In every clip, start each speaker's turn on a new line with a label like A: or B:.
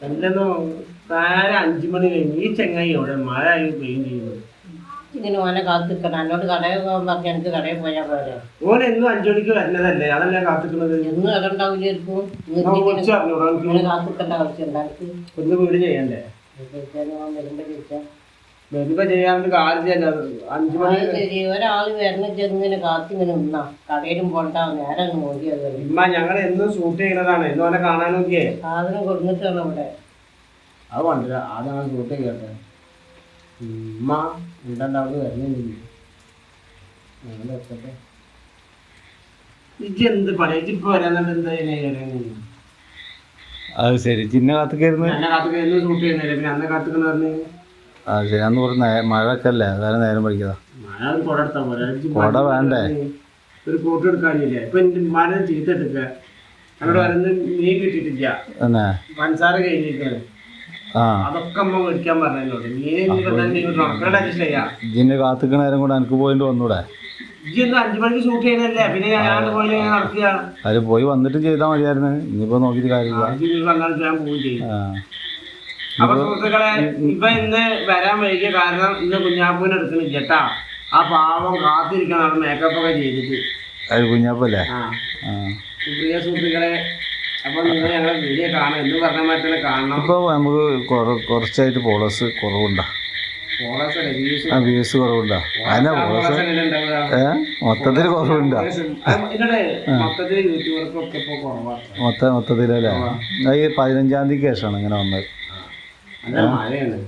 A: അല്ലെന്നോ താര അഞ്ചു മണി കഴിഞ്ഞ് ഈ ചെങ്ങായി അവിടെ മഴ ആയി പെയിൻ ചെയ്യുന്നത്
B: ഇങ്ങനെ ഓനെ കാത്തിക്കണം. എന്നോട് കടയിൽ പോകാൻ പറഞ്ഞ എനിക്ക് കടയിൽ പോയാൽ പോരാ.
A: ഓൻ എന്നും അഞ്ചു മണിക്ക് വരുന്നതല്ലേ അതല്ലേ കാത്തിക്കുന്നത്?
B: എന്ന് കട
A: ഞാൻ വിളിച്ചു പറഞ്ഞോടാ
B: ഇങ്ങനെ കാത്തിക്കേണ്ട ആവശ്യം
A: ഒന്ന് വീട് ചെയ്യണ്ടേ?
B: വരുമ്പോ
A: വരുമ്പോ ചെയ്യാണ്ട് കാര്യല്ല അഞ്ചു മണി
B: അത് ശരി. ഒരാൾ വരണ ചെന്നിങ്ങനെ കാത്തിങ്ങനെ നിന്നാ. കടയിലും പോണ്ട. നേരം നോക്കിയത്
A: ഇമ്മ ഞങ്ങൾ എന്നും ഷൂട്ട് ചെയ്യുന്നതാണ് എന്നും അവനെ കാണാനൊക്കെ.
B: സാധനം കൊടുത്തിട്ടാണ് ഇവിടെ
A: അത് കണ്ടില്ല. അതാണ് ഷൂട്ട് ചെയ്യട്ടെ. ഉമ്മ ഉണ്ടണ്ട അവിടെ വരുന്നില്ല ഞങ്ങൾ എത്തട്ടെ. ഇജ്ജ് എന്ത് പണിയ ഇപ്പൊ വരാന്നുണ്ട് എന്താ
C: അത് ശരി. ചിന്ന
A: കാത്തുകയായിരുന്നു ഷൂട്ട് ചെയ്യുന്നില്ല പിന്നെ അന്നെ കാത്തുക്കുന്ന പറഞ്ഞു
C: അത് ശരി. അന്ന് കുറച്ച് മഴയൊക്കെ അല്ലേ അതായത് നേരം പഠിക്കതാ
A: കുട
C: വേണ്ടേ?
A: ഒരു ഫോട്ടോ എടുക്കാനില്ലേ ഇപ്പൊ മഴ ചീത്ത അവിടെ വരുന്ന മീൻ കിട്ടിയിട്ടില്ല. പഞ്ചസാര കഴിഞ്ഞിരിക്കാണ്
C: ആ. കാത്തുക്കണ നേരം കൂടെ എനിക്ക് പോയിട്ട് വന്നൂടെ?
A: അത് പോയി
C: വന്നിട്ട് ചെയ്താൽ മതിയായിരുന്നു. ഇനിയിപ്പോ നോക്കിയിട്ട് കാര്യമില്ല.
A: അപ്പൊ സുഹൃത്തുക്കളെ ഇപ്പൊ ഇന്ന് വരാൻ വൈകിയ കാരണം ഇന്ന് കുഞ്ഞാപ്പൂവിനെ എടുക്കുന്നില്ല കേട്ടാ ആ പാവം കാത്തിരിക്കണം അവിടെ മേക്കപ്പ് ഒക്കെ ചെയ്തിട്ട്.
C: അത് കുഞ്ഞാപ്പല്ലേ?
A: പ്രിയ സുഹൃത്തുക്കളെ അപ്പൊ നിങ്ങൾ ഞങ്ങളെ വീഡിയോ കാണാം എന്ന് പറഞ്ഞ മാതിരി തന്നെ കാണണം.
C: ഇപ്പൊ നമുക്ക് കുറ- കുറച്ചായിട്ട് കുറവുണ്ടാ. വ്യൂസ് കുറവുണ്ടാ. അതിനാ മൊത്തത്തിൽ കുറവുണ്ടോ.
A: മൊത്തത്തിൽ
C: മൊത്തത്തിലല്ലേ? ഈ പതിനഞ്ചാം തീയതിക്ക് ശേഷമാണ് ഇങ്ങനെ വന്നത്.
A: മഴയാണ്.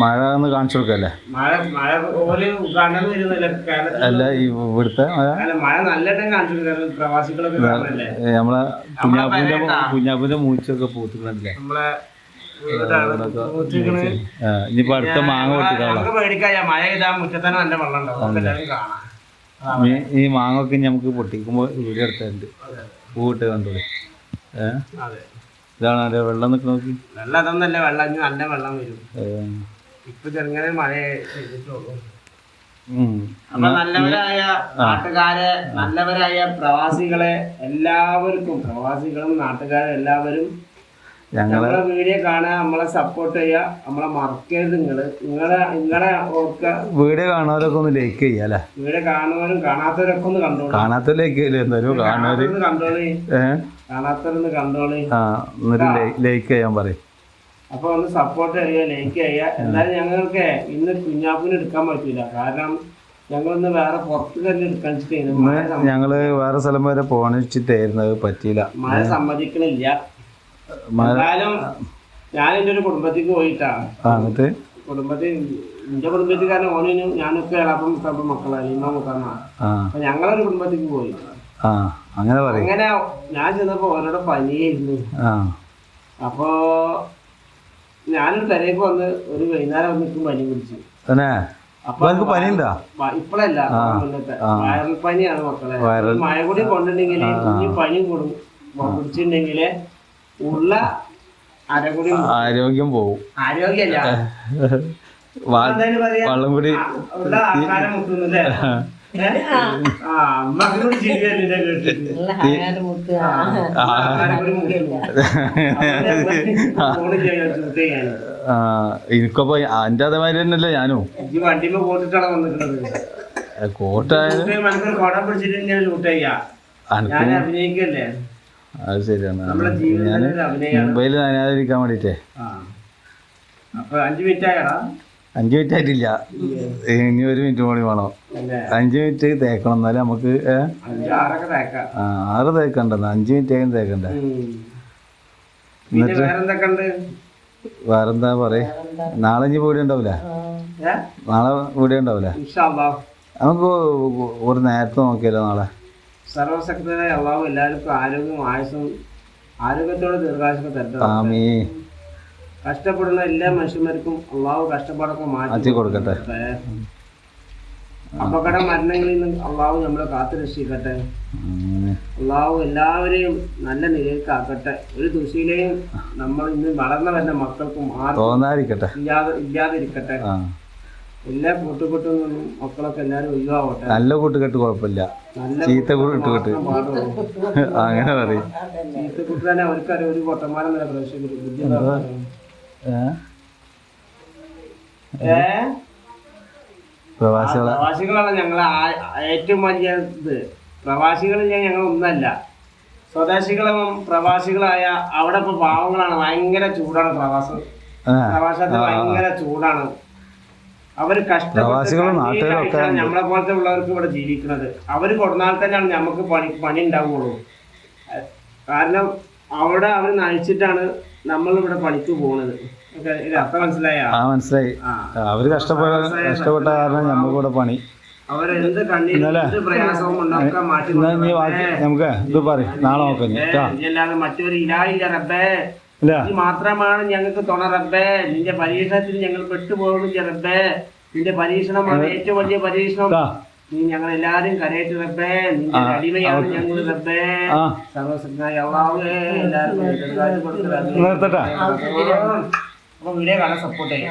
C: മഴ ഒന്ന് കാണിച്ചു കൊടുക്കല്ലേ?
A: മഴ മഴ ഓൽ കണ്ടെന്ന് വരുന്നില്ല. കേരളത്തിൽ
C: അല്ല ഈ ഇവിടുത്തെ മഴ?
A: കാണിച്ചു പ്രവാസികളൊക്കെ
C: നമ്മളെ കുഞ്ഞാപ്പൂന്റെ കുഞ്ഞാപ്പൂന്റെ മൂച്ചൊക്കെ പൂത്തുക്കണല്ലേ?
A: നമ്മളെ
C: ഇനിയിപ്പോ അടുത്ത മാങ്ങ പൊട്ടിക്കാളാം ഈ മാങ്ങ ഒക്കെ നമുക്ക് പൊട്ടിക്കുമ്പോ ഇവിടെ അടുത്തുണ്ട് പൂവിട്ട് കണ്ടോളൂ. ഏ?
A: അതെ.
C: ഇതാണ് അല്ലെ വെള്ളം നിൽക്കുന്ന നോക്കി.
A: വെള്ളം അതൊന്നല്ല വെള്ളം ഇനി നല്ല വെള്ളം വരും. ഇപ്പൊ ചെറുങ്ങനെ മഴ ചെയ്തിട്ടുള്ളൂ. അപ്പൊ നല്ലവരായ നാട്ടുകാരെ നല്ലവരായ പ്രവാസികളെ എല്ലാവർക്കും പ്രവാസികളും നാട്ടുകാരും എല്ലാവരും
C: ഞങ്ങളെ
A: വീഡിയോ കാണാൻ നമ്മളെ സപ്പോർട്ട് ചെയ്യുക നമ്മളെ മറക്കരുത് നിങ്ങൾ. നിങ്ങളെ നിങ്ങളെ ഓർക്ക
C: വീഡിയോ കാണുന്നവരൊക്കെ ഒന്ന് ലൈക്ക് ചെയ്യാല്ലേ
A: വീഡിയോ കാണുന്നവരും കാണാത്തവരൊക്കെ ഒന്ന് കണ്ടോളൂ.
C: കാണാത്ത ലൈക്ക് ചെയ്യില്ല? എന്തായാലും കാണുന്നവര്
A: കണ്ടോളി.
C: ഏ?
A: കാണാത്തവരൊന്ന് കണ്ടോളി.
C: ആ എന്നിട്ട് ലൈക്ക് ചെയ്യാൻ പറയും.
A: അപ്പൊ ഒന്ന് സപ്പോർട്ട് ചെയ്യുക ലൈക്ക് ചെയ്യുക. എന്നാലും ഞങ്ങൾക്ക് ഇന്ന് കുഞ്ഞാപ്പിന് എടുക്കാൻ പറ്റൂല. കാരണം ഞങ്ങളൊന്ന് വേറെ പുറത്ത് തന്നെ എടുക്കാൻ
C: ഞങ്ങൾ വേറെ സ്ഥലം വരെ പോണിച്ചിട്ടായിരുന്നു അത് പറ്റിയില്ല.
A: മഴ സമ്മതിക്കണില്ല. എന്നാലും ഞാൻ എന്റെ ഒരു കുടുംബത്തേക്ക് പോയിട്ടാ.
C: എന്നിട്ട്?
A: കുടുംബത്തിൽ എന്റെ കുടുംബത്തിൽ കാരണം ഓനും ഞാനൊക്കെ ഇളപ്പം മുത്തപ്പം മക്കളാണ് ഇമ്മ മുത്തമ്മ
C: ആ.
A: അപ്പൊ ഞങ്ങളൊരു കുടുംബത്തേക്ക് പോയി.
C: അങ്ങനെ
A: അങ്ങനെ ഞാൻ ചെന്നപ്പോ ഓരോടെ പനിയായിരുന്നു. അപ്പോ ഞാനൊരു പെരേക്ക് വന്ന് ഒരു വൈകുന്നേരം വന്നിട്ട് പനി പിടിച്ചു. അപ്പൊ
C: പനിയുണ്ടോ?
A: മുന്നത്തെ. വൈറൽ പനിയാണ് മക്കളെ. മഴ കൂടി കൊണ്ടുണ്ടെങ്കിൽ പനി കൂടും. പിടിച്ചിട്ടുണ്ടെങ്കിൽ ഉള്ള
C: ആരോഗ്യം
A: പോകും ആരോഗ്യല്ല.
C: വള്ളം കൂടി എനിക്കപ്പോ എന്റെ അതേമാതിരി തന്നെയല്ലേ ഞാനും.
A: ഈ വണ്ടിമേ വന്നിട്ടുള്ളത് മനസ്സിൽ കുടം പിടിച്ചിട്ട് ഞാൻ ഞാൻ അഭിനയിക്കല്ലേ?
C: അത് ശരിയാണ്. ഞാൻ മുംബൈയിൽ നനയാതിരിക്കാൻ
A: അപ്പൊ അഞ്ചു മിനിറ്റ്
C: ആയിട്ടില്ല. ഇനി ഒരു മിനിറ്റ് കൂടി വേണം. അഞ്ച് മിനിറ്റ് തേക്കണം. എന്നാലും നമുക്ക്
A: അഞ്ച് ആറൊക്കെ തേക്കാം.
C: ആ, ആറ് തേക്കണ്ടെന്ന് അഞ്ചു മിനിറ്റ് ആയാലും തേക്കണ്ടേ?
A: എന്നിട്ട്
C: വേറെന്താ പറയേ? നാളെ ഇനി വീഡിയോ ഉണ്ടാവില്ല നാളെ വീഡിയോ ഉണ്ടാവില്ല നമുക്ക് ഒരു നേരത്തെ നോക്കിയാലോ നാളെ?
A: സർവശക്തനായ അള്ളാഹു എല്ലാവർക്കും ആരോഗ്യവും ആയുസും ആരോഗ്യത്തോടെ ദീർഘായുസൊക്കെ തരട്ടെ കഷ്ടപ്പെടുന്ന എല്ലാ മനുഷ്യന്മാർക്കും അള്ളാഹു കഷ്ടപ്പാടൊക്കെ
C: മാറ്റി കൊടുക്കട്ടെ.
A: അപകട മരണങ്ങളിൽ നിന്ന് അള്ളാഹു നമ്മളെ കാത്തു രക്ഷിക്കട്ടെ. അള്ളാഹു എല്ലാവരെയും നല്ല നിലയിലേക്ക് ആക്കട്ടെ ഒരു ദുശയിലെയും നമ്മൾ ഇന്ന് വളർന്നു വരുന്ന മക്കൾക്കും ഇല്ലാതെ ഇല്ലാതിരിക്കട്ടെ. എല്ലാ കൂട്ടുകെട്ടും നിന്നും മക്കളൊക്കെ എല്ലാരും ഒഴിവാവട്ടെ.
C: നല്ല കൂട്ടുകെട്ട് കുഴപ്പമില്ല. ചീത്ത കൂട്ടുകെട്ട് അങ്ങനെ പറയും.
A: ചീത്ത തന്നെ അവർക്കറിയാം ഒരു പൊട്ടന്മാരം?
C: ഏ? പ്രവാസികളെ
A: പ്രവാസികളാണ് ഞങ്ങളെ ഏറ്റവും വലിയ ഇത്. പ്രവാസികളിൽ ഞങ്ങൾ ഒന്നല്ല. സ്വദേശികളും പ്രവാസികളായ അവിടെ ഇപ്പൊ പാവങ്ങളാണ്. ഭയങ്കര ചൂടാണ് പ്രവാസം. പ്രവാസത്തിൽ ഭയങ്കര ചൂടാണ്.
C: അവർ കഷ്ടപ്പെട്ട്
A: കഷ്ടപ്പെട്ട് നമ്മളെ പോലത്തെ ഉള്ളവർക്ക് ഇവിടെ ജീവിക്കുന്നത്. അവർ കൊടുന്നാൽ തന്നെയാണ് നമുക്ക് പണി പണി ഉണ്ടാവുള്ളൂ. കാരണം അവിടെ അവർ നയിച്ചിട്ടാണ് നമ്മൾ ഇവിടെ പണിക്ക് പോകുന്നത്
C: ആ മനസ്സിലായി. അവർ കഷ്ടപ്പെട്ട കഷ്ടപ്പെട്ട കാരണം നമുക്ക് പണി. നമുക്ക് ഇത് പറയും. നാളെ നോക്കാം
A: മറ്റൊരു ഇലായില്ല റബ്ബേ. നീ മാത്രമാണ് ഞങ്ങൾക്ക് തുണറബ്ബേ നിന്റെ പരീക്ഷണത്തിൽ ഞങ്ങൾ പെട്ടുപോകുന്നു റബ്ബേ? നിന്റെ പരീക്ഷണമാണ് ഏറ്റവും വലിയ പരീക്ഷണം. നീ ഞങ്ങൾ എല്ലാരും കരയേറ്റ് റബ്ബേ. നിന്റെ അടിമയാണ് ഞങ്ങൾ റബ്ബേ. സർവസജ്ഞായ എല്ലാവർക്കും.
C: നിർത്തട്ടെ.
A: അപ്പൊ വീഡിയോ കാണാൻ സപ്പോർട്ട് ചെയ്യാം.